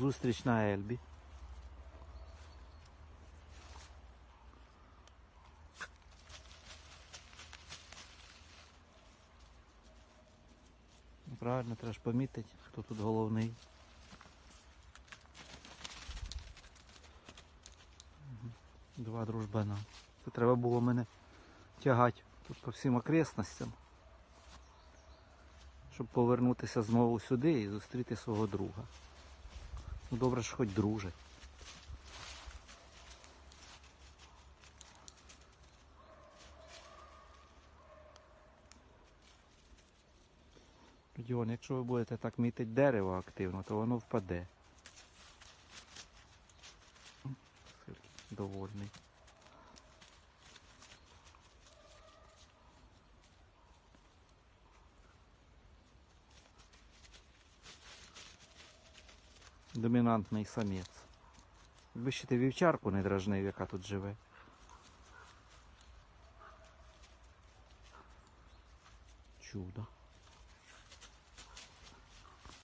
Зустріч на Ельбі. Ну, Правильно, треба ж помітити, хто тут головний. Два дружбана. Це треба було мене тягати тут по всім окресностям, щоб повернутися знову сюди і зустріти свого друга. Ну добре ж хоч дружить. Родіон, якщо ви будете так мітити дерево активно, то воно впаде. Довольний. Домінантний самець. Ти вівчарку не дражнив, яка тут живе. Чудо.